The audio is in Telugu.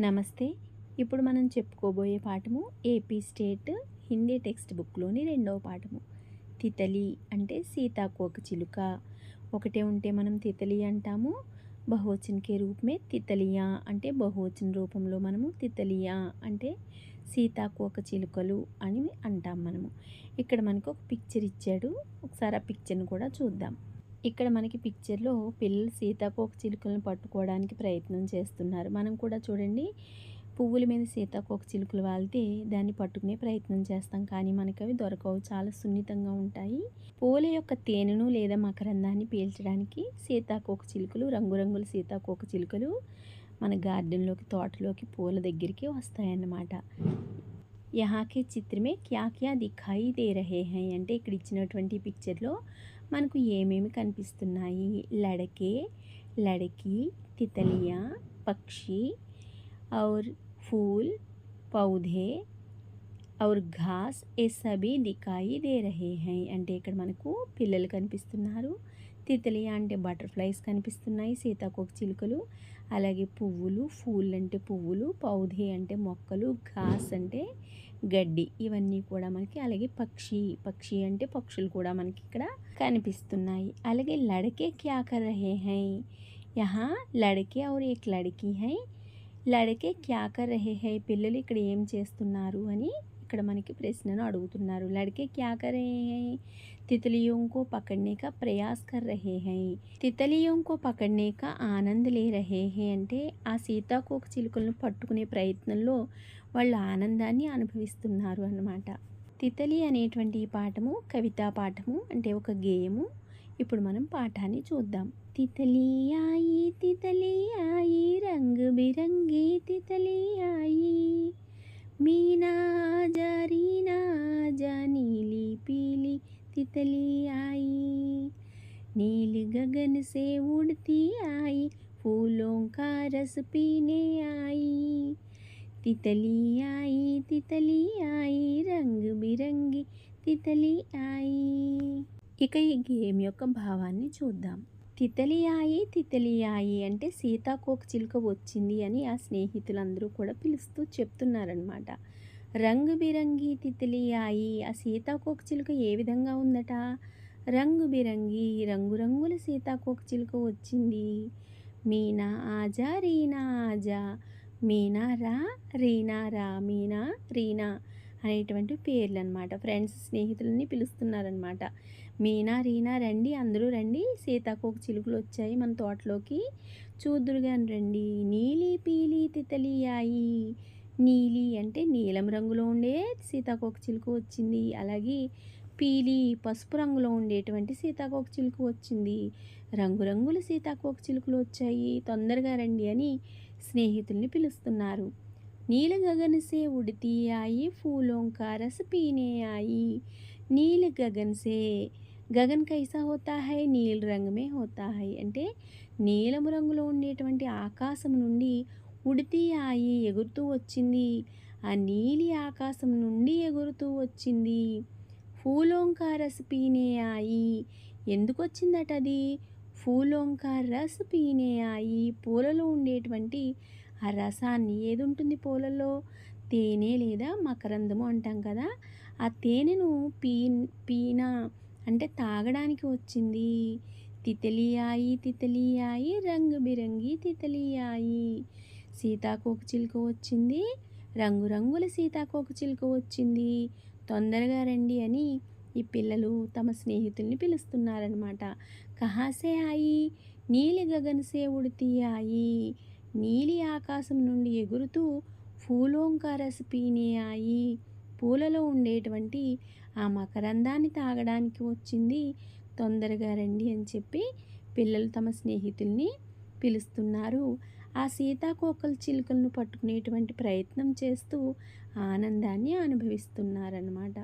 నమస్తే. ఇప్పుడు మనం చెప్పుకోబోయే పాఠము ఏపీ స్టేట్ హిందీ టెక్స్ట్ బుక్లోని రెండవ పాఠము. తితలి అంటే సీతాకోక చిలుక. ఒకటే ఉంటే మనం తితలి అంటాము. బహువచనకే రూపమే తితలియా అంటే బహువచన రూపంలో మనము తితలియా అంటే సీతాకోక చిలుకలు అని అంటాం మనము. ఇక్కడ మనకు ఒక పిక్చర్ ఇచ్చాడు. ఒకసారి ఆ పిక్చర్ని కూడా చూద్దాం. ఇక్కడ మనకి పిక్చర్లో పిల్లలు సీతాకోక చిలుకలను పట్టుకోవడానికి ప్రయత్నం చేస్తున్నారు. మనం కూడా చూడండి పువ్వుల మీద సీతాకోక చిలుకలు వాళ్తే దాన్ని పట్టుకునే ప్రయత్నం చేస్తాం. కానీ మనకి అవి దొరకవు. చాలా సున్నితంగా ఉంటాయి. పూల యొక్క తేనెను లేదా మకరందాన్ని పీల్చడానికి సీతాకోక చిలుకలు రంగురంగుల సీతాకోక చిలుకలు మన గార్డెన్లోకి తోటలోకి పూల దగ్గరికి వస్తాయన్నమాట. యహాకే చిత్రమే క్యా క్యా దిఖాయి దే రహే హై అంటే ఇక్కడ ఇచ్చినటువంటి పిక్చర్లో మనకు ఏమేమి కనిపిస్తున్నాయి? లడకే లడకి తితలియా పక్షి ఔర్ ఫూల్ పౌధే ఔర్ ఘాస్ ఏ సభి దిఖాయి దే రహే హై. అంటే ఇక్కడ మనకు పిల్లలు కనిపిస్తున్నారు. తితలి అంటే బటర్ఫ్లైస్ కనిపిస్తున్నాయి సీతాకోక చిలుకలు అలాగే పువ్వులు ఫూల్ అంటే పువ్వులు పౌధి అంటే మొక్కలు ఘాస్ అంటే గడ్డి. ఇవన్నీ కూడా మనకి అలాగే పక్షి పక్షి అంటే పక్షులు కూడా మనకి ఇక్కడ కనిపిస్తున్నాయి. అలాగే లడకే క్యా కర్ రహే హై? యహా లడకే ఔర్ ఏక్ లడకీ హై. లడకే క్యా కర్ రహే హై? పిల్లలు ఇక్కడ ఏం చేస్తున్నారు అని ఇక్కడ మనకి ప్రశ్నను అడుగుతున్నారు. లడకే క్యా కర్ రహే హై? तितलियों को पकड़ने का प्रयास कर रहे हैं తితలియోं को पकड़ने का ఆనంద్ లే రహే హే అంటే ఆ సీతాకోక చిలుకలను పట్టుకునే ప్రయత్నంలో వాళ్ళు ఆనందాన్ని అనుభవిస్తున్నారు అన్నమాట తితలి అనేటువంటి ఈ పాఠము కవితా పాఠము అంటే ఒక గేయము ఇప్పుడు మనం పాఠాన్ని చూద్దాం తితలి ఆయి తితలి ఆయి రంగు బిరంగి తితలి ఆయి मीना जा रीना जा नीली पीली तितली आई नील गगन से उड़ती आई फूलों का रस पीने आई तितली आई तितली आई రంగ్ బిరంగి తితలి ఆయి ఇక ఈ గేమ్ యొక్క భావాన్ని చూద్దాం తితలి ఆయి తితలి ఆయి అంటే సీతాకోక చిలుక వచ్చింది అని ఆ స్నేహితులందరూ కూడా పిలుస్తూ చెప్తున్నారనమాట రంగు బిరంగి తితిలియాయి ఆయి ఆ సీతాకోక చిలుక ఏ విధంగా ఉందట? రంగు బిరంగి రంగురంగుల సీతాకోక చిలుక వచ్చింది. మీనా ఆజా రీనా ఆజా. మీనా రా రీనా రా మీనా రీనా అనేటువంటి పేర్లు అనమాట ఫ్రెండ్స్ స్నేహితులని పిలుస్తున్నారనమాట మీనా రీనా రండి అందరూ రండి. సీతాకోక చిలుకలు వచ్చాయి మన తోటలోకి. చూద్దురుగాని రండి. నీలి పీలి తితలియాయి నీలి అంటే నీలం రంగులో ఉండే సీతాకోక చిలుక వచ్చింది. అలాగే పీలి పసుపు రంగులో ఉండేటువంటి సీతాకోక చిలుక వచ్చింది. రంగురంగుల సీతాకోక చిలుకలు వచ్చాయి. తొందరగా రండి అని స్నేహితుల్ని పిలుస్తున్నారు. నీల గగనసే ఉడితీయాయి ఆయి ఫూలోంకారస్ పీనేయాయి నీల గగన్సే గగన్ కైసా హోతా హై నీల రంగమే హోతా హై అంటే నీలం రంగులో ఉండేటువంటి ఆకాశం నుండి ఉడితి ఆయి ఎగురుతూ వచ్చింది. ఆ నీలి ఆకాశం నుండి ఎగురుతూ వచ్చింది. ఫూలోంకా రస్ పీనే ఆయి. ఎందుకు వచ్చిందట అది? ఫూలోంకార రస్ పీనే ఆయి. పూలలో ఉండేటువంటి ఆ రసాన్ని ఏది ఉంటుంది పూలలో? తేనె లేదా మకరందము అంటాం కదా? ఆ తేనెను పీ పీన అంటే తాగడానికి వచ్చింది. తితలియాయి తితలియాయి రంగు బిరంగి తితలియాయి. సీతాకోక చిలుక వచ్చింది. రంగురంగుల సీతాకోక చిలుక వచ్చింది. తొందరగా రండి అని ఈ పిల్లలు తమ స్నేహితుల్ని పిలుస్తున్నారనమాట కహాసే ఆయి నీలి గగనసే ఉడితి ఆయి నీలి ఆకాశం నుండి ఎగురుతూ ఫూలోంకారస్ పీనే ఆయి పూలలో ఉండేటువంటి ఆ మకరందాన్ని తాగడానికి వచ్చింది. తొందరగా రండి అని చెప్పి పిల్లలు తమ స్నేహితుల్ని పిలుస్తున్నారు. ఆ సీతాకోకలు చిలుకలను పట్టుకునేటువంటి ప్రయత్నం చేస్తూ ఆనందాన్ని అనుభవిస్తున్నారన్నమాట.